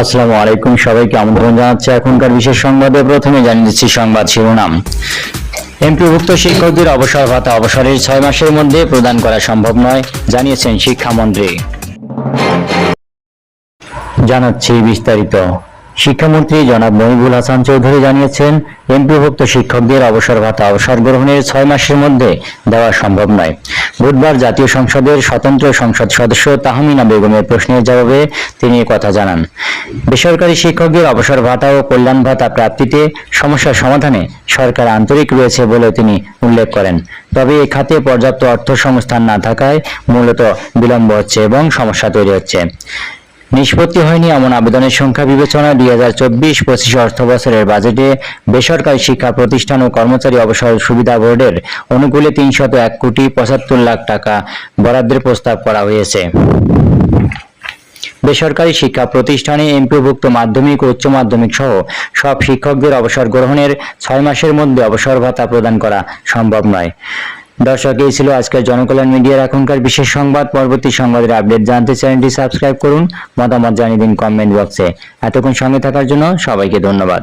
আসসালামু আলাইকুম সবাইকে আমন্ত্রণ জানাচ্ছি এখনকার বিশেষ সংবাদে। প্রথমে জানিয়ে দিচ্ছি সংবাদ শিরোনাম। এমপিভুক্ত শিক্ষকদের অবসর ভাতা অবসরের ছয় মাসের মধ্যে প্রদান করা সম্ভব নয়, জানিয়েছেন শিক্ষামন্ত্রী। জানাচ্ছি বিস্তারিত। শিক্ষামন্ত্রী জনাব মহিবুল হাসান চৌধুরী জানিয়েছেন, এমপিভুক্ত শিক্ষকদের অবসর ভাতা, অবসর গ্রহণের ছয় মাসের মধ্যে দেওয়া সম্ভব নয়। বুধবার জাতীয় সংসদের স্বতন্ত্র সংসদ সদস্য তাহমিনা বেগমের প্রশ্নের জবাবে তিনি কথা জানান। বেসরকারি শিক্ষকদের অবসর ভাতা ও কল্যাণ ভাতা প্রাপ্তিতে সমস্যার সমাধানে সরকার আন্তরিক রয়েছে বলে তিনি উল্লেখ করেন। তবে এ খাতে পর্যাপ্ত অর্থ সংস্থান না থাকায় মূলত বিলম্ব হচ্ছে এবং সমস্যা তৈরি হচ্ছে। নিষ্পত্তি হয়নি এমন আবেদনের সংখ্যা বিবেচনায় দুই হাজার চব্বিশ পঁচিশ অর্থ বছরের বাজেটে বেসরকারি শিক্ষা প্রতিষ্ঠান ও কর্মচারী অবসর সুবিধা বোর্ডের অনুকূলে তিনশত এক কোটি পঁচাত্তর লাখ টাকা বরাদ্দের প্রস্তাব করা হয়েছে। বেসরকারি শিক্ষা প্রতিষ্ঠানে এমপিভুক্ত মাধ্যমিক ও উচ্চ মাধ্যমিক সহ সব শিক্ষকদের অবসর গ্রহণের ছয় মাসের মধ্যে অবসর ভাতা প্রদান করা সম্ভব নয়। দর্শক, এই ছিল আজকের জনকল্যাণ মিডিয়ার এখনকার বিশেষ সংবাদ। পরবর্তী সংবাদের আপডেট জানতে চ্যানেলটি সাবস্ক্রাইব করুন। মতামত জানিয়ে দিন কমেন্ট বক্সে। এতক্ষণ সঙ্গে থাকার জন্য সবাইকে ধন্যবাদ।